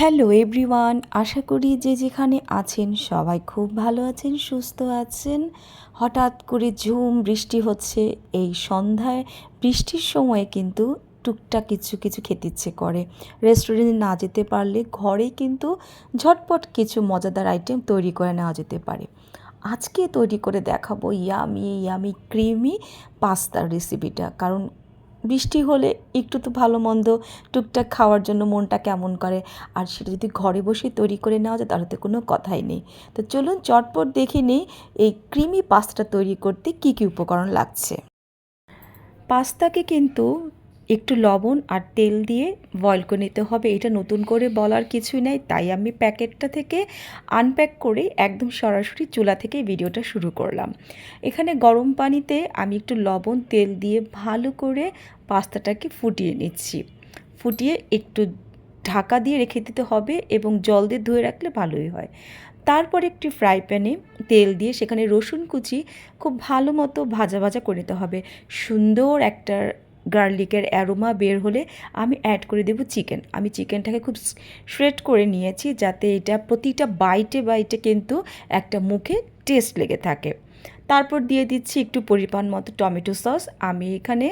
Hello everyone, আশা করি যে যেখানে আছেন সবাই খুব ভালো আছেন, সুস্থ আছেন। হঠাৎ করে ঝুম, বৃষ্টি হচ্ছে, এই সন্ধ্যায় বৃষ্টির সময়ে কিন্তু টুকটাক কিছু কিছু খেতে ইচ্ছে করে। রেস্টুরেন্টে না যেতে পারলে ঘরে কিন্তু ঝটপট কিছু মজাদার আইটেম তৈরি করে নেওয়া যেতে পারে। আজকে তৈরি করে দেখাবো ইয়ামি ইয়ামি ক্রিমি পাস্তার রেসিপিটা কারণ বৃষ্টি হলে একটু তো ভালো মন্দ টুকটাক খাওয়ার জন্য মনটা কেমন করে। আর সেটা যদি ঘরে বসে তৈরি করে নেওয়া যায়, তাহলে তো কোনো কথাই নেই। তো চলুন চটপট দেখে নিই এই ক্রিমি পাস্তা তৈরি করতে কী কী উপকরণ লাগছে। পাস্তাকে কিন্তু একটু লবণ আর তেল দিয়ে বয়ল করে নিতে হবে। এটা নতুন করে বলার কিছুই নেই, তাই আমি প্যাকেটটা থেকে আনপ্যাক করে একদম সরাসরি চুলা থেকে ভিডিওটা শুরু করলাম। এখানে গরম পানিতে আমি একটু লবণ, তেল দিয়ে ভালো করে পাস্তাটাকে ফুটিয়ে নিচ্ছি। ফুটিয়ে একটু ঢাকা দিয়ে রেখে দিতে হবে এবং জল দিয়ে ধুয়ে রাখলে ভালোই হয়। তারপর একটি ফ্রাই প্যানে তেল দিয়ে সেখানে রসুন কুচি খুব ভালো মতো ভাজা ভাজা করে নিতে হবে। সুন্দর একটা গার্লিকের অ্যারোমা বের হলে আমি অ্যাড করে দেব চিকেন আমি চিকেনটাকে খুব শ্রেড করে নিয়েছি যাতে এটা প্রতিটা বাইটে বাইটে কিন্তু একটা মুখে টেস্ট লেগে থাকে। তারপর দিয়ে দিচ্ছি একটু পরিমাণ মতো টমেটো সস আমি এখানে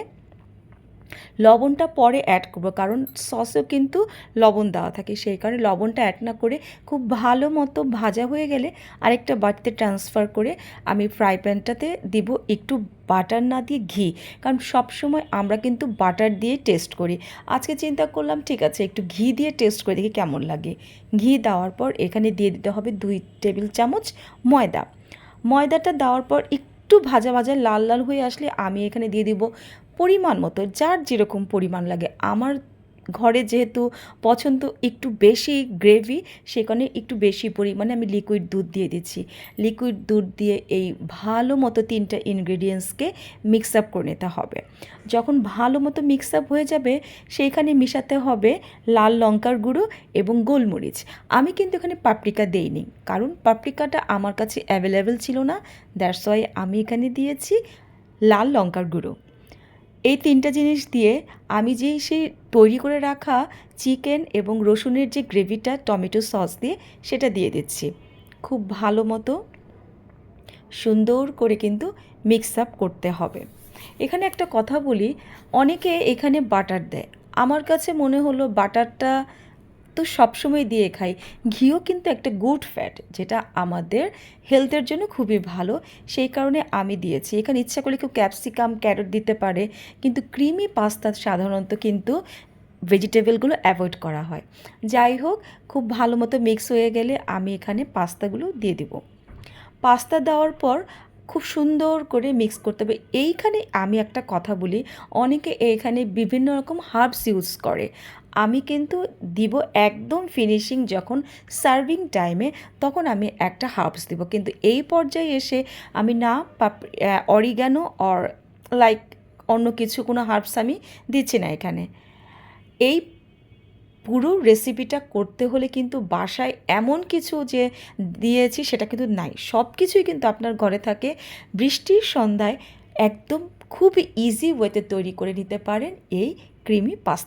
লবণটা পরে অ্যাড করব, কারণ সসেও কিন্তু লবণ দেওয়া থাকে, সেই কারণে লবণটা অ্যাড না করে খুব ভালো মতো ভাজা হয়ে গেলে আরেকটা বাটিতে ট্রান্সফার করে আমি ফ্রাই প্যানটাতে দিব একটু বাটার না দিয়ে ঘি, কারণ সবসময় আমরা কিন্তু বাটার দিয়ে টেস্ট করি। আজকে চিন্তা করলাম, ঠিক আছে, একটু ঘি দিয়ে টেস্ট করে দেখি কেমন লাগে। ঘি দেওয়ার পর এখানে দিয়ে দিতে হবে দুই টেবিল চামচ ময়দা। ময়দাটা দেওয়ার পর একটু ভাজা ভাজা লাল লাল হয়ে আসলে আমি এখানে দিয়ে দিব পরিমাণ মতো, যার যেরকম পরিমাণ লাগে। আমার ঘরে যেহেতু পছন্দ একটু বেশি গ্রেভি সেখানে একটু বেশি পরিমাণে আমি লিকুইড দুধ দিয়ে দিচ্ছি। লিকুইড দুধ দিয়ে এই ভালো মতো তিনটা ইনগ্রেডিয়েন্টসকে মিক্স আপ করে নিতে হবে। যখন ভালো মতো মিক্স আপ হয়ে যাবে, সেইখানে মিশাতে হবে লাল লঙ্কার গুঁড়ো এবং গোলমরিচ। আমি কিন্তু এখানে পাপরিকা দেইনি, কারণ পাপরিকাটা আমার কাছে অ্যাভেলেবেল ছিল না। দ্যাটস ওয়াই আমি এখানে দিয়েছি লাল লঙ্কার গুঁড়ো। এই তিনটা জিনিস দিয়ে আমি যে সেই তৈরি করে রাখা চিকেন এবং রসুনের যে গ্রেভিটা টমেটো সস দিয়ে সেটা দিয়ে দিচ্ছি। খুব ভালো মতো সুন্দর করে কিন্তু মিক্স আপ করতে হবে। এখানে একটা কথা বলি, অনেকে এখানে বাটার দেয়। আমার কাছে মনে হলো বাটারটা তো সবসময় দিয়ে খাই। ঘিও কিন্তু একটা গুড ফ্যাট যেটা আমাদের হেলথের জন্য খুবই ভালো। সেই কারণে আমি দিয়েছি। এখানে ইচ্ছা করলে কেউ ক্যাপসিকাম ক্যারট দিতে পারে। কিন্তু ক্রিমি পাস্তা সাধারণত কিন্তু ভেজিটেবলগুলো অ্যাভয়েড করা হয়। যাই হোক, খুব ভালো মতো মিক্স হয়ে গেলে আমি এখানে পাস্তাগুলো দিয়ে দিব। পাস্তা দেওয়ার পর খুব সুন্দর করে মিক্স করতে হবে। এইখানে আমি একটা কথা বলি, অনেকে এইখানে বিভিন্ন রকম হার্বস ইউজ করে। আমি কিন্তু দিব একদম ফিনিশিং যখন সার্ভিং টাইমে তখন আমি একটা হার্বস দিব। কিন্তু এই পর্যায়ে এসে আমি না অরিগানো অর লাইক অন্য কিছু কোনো হার্বস আমি দিচ্ছি না এখানে। এই পুরো রেসিপিটা করতে হলে কিন্তু বাসায় এমন কিছু যে দিয়েছি সেটা কিন্তু নাই। সব কিছুই কিন্তু আপনার ঘরে থাকে। বৃষ্টির সন্ধ্যায় একদম খুব ইজি ওয়েতে তৈরি করে নিতে পারেন এই ক্রিমি পাস্তা